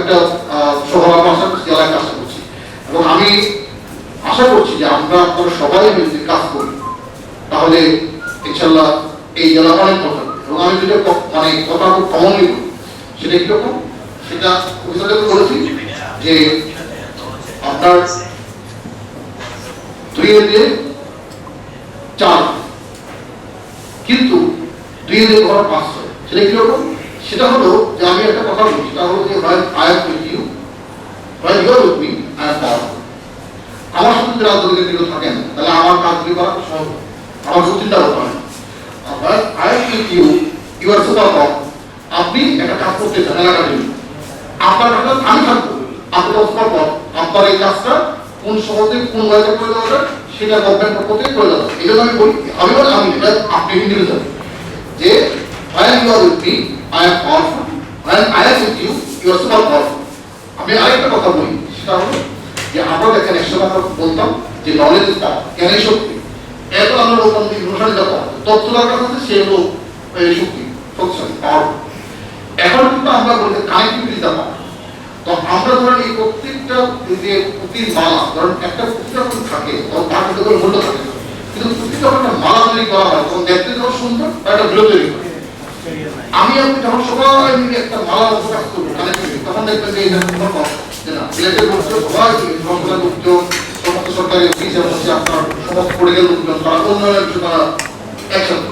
একটা করছি জেলায় কাজটা করছি। এবং আমি আশা করছি যে আমরা আপনারা সবাই মিলে কাজ করি, তাহলে ইনশাল্লাহ এই জেলা অনেক কথা এবং আমি যেটা মানে কথা খুব কমনলি বলি, সেটা কীরকম সেটা অফিসারকে বলেছি যে আপনার দুই দিয়ে চার, কিন্তু দুই দিয়ে ঘর পাঁচ হয় সেটা কীরকম সেটা হলো যে আমি একটা কথা বলছি, সেটা হলো যে হয় আই এম উইথ ইউ, হয় you with me, I am powerful. আমার সাথে যদি রাজনৈতিক কেউ থাকেন, তাহলে আমার কাজগুলি করা সহজ। আমার চিন্তা করতে হয় I am with you you are super power আপনি একটা কাজ করতে চান এলাকার জন্য আপনার কাছে আমি থাকব। আপনার সুপার পাওয়ার আপনার এই কাজটা কোন সহজে, কোন ওয়েতে করে দেওয়া যায়, সেটা গভর্নমেন্ট পক্ষ থেকে করে দেওয়া জন্য আমি বলি আমি বলি, আমি এটা আপনি ইন্ডিভিজুয়াল যে I am you are with me I am I am I am with you you are super powerful আমি আরেকটা কথা বলি, সেটা হলো যে আমরা দেখেন একসময় আমরা বলতাম, যে নলেজ ইজ পাওয়ার জ্ঞানের শক্তি। এত আমরা বলতাম যে ইমোশন ইজ পাওয়ার তথ্য দরকার হচ্ছে সে হলো শক্তি, শক্তিশালী পাওয়ার এখন কিন্তু আমরা বলি কানেক্টিভিটি ইজ পাওয়ার তো আমরা ধরেন এই প্রত্যেকটা যে পুঁতির মালা, ধরেন একটা পুঁতি যখন থাকে, তখন তার কিন্তু কোনো মূল্য থাকে। কিন্তু পুঁতি যখন একটা মালা তৈরি করা হয়, তখন দেখতে যখন সুন্দর একটা মূল্য তৈরি করে আমি আপনি যখন সবাই মিলে একটা মালা মতো কাজ করব তখন দেখবেন যে না সিলেটের লোকজন সবাই মিলে সরকারের লোকজন সমস্ত সরকারি অফিস এবং আপনার সমস্ত পরিবার লোকজন তারা উন্নয়নের বিষয়ে তারা একসাথে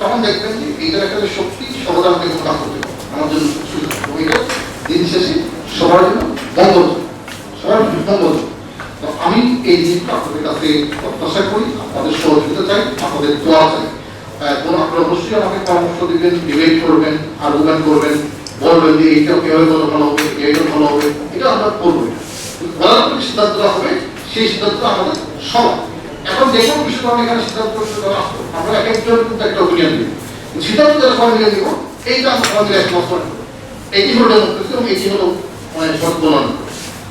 তখন দেখবেন যে এইটার একটা শক্তি সবার আমাকে কাজ করতে পারে আমার জন্য এটা দিন শেষে সবার জন্য বন্ধ সবার জন্য বন্ধ তো আমি এই জিনিসটা আপনাদের কাছে প্রত্যাশা করি, আপনাদের সহযোগিতা চাই, আপনাদের দোয়া চাই। কোনো অবশ্যই আমাকে পরামর্শ দিবেন ডিবেট করবেন আর্গুমেন্ট করবেন, বলবেন যে এইটা কীভাবে বলে ভালো হবে এইটা ভালো হবে, এটা আমরা করব বলার পরে সিদ্ধান্তটা হবে, সেই সিদ্ধান্তটা আমাদের সবার। এখন যে কোনো বিষয়ে আমরা এখানে সিদ্ধান্ত আমরা এক একজন কিন্তু একটা অপিনিয়ন দিব। সিদ্ধান্ত যারা সবাই মিলে দিব এইটা আমরা সবাই মিলে একমত করে নেব। এইটি হলো ডেমোক্রেসি এইটি হলো মানে সদ্গণন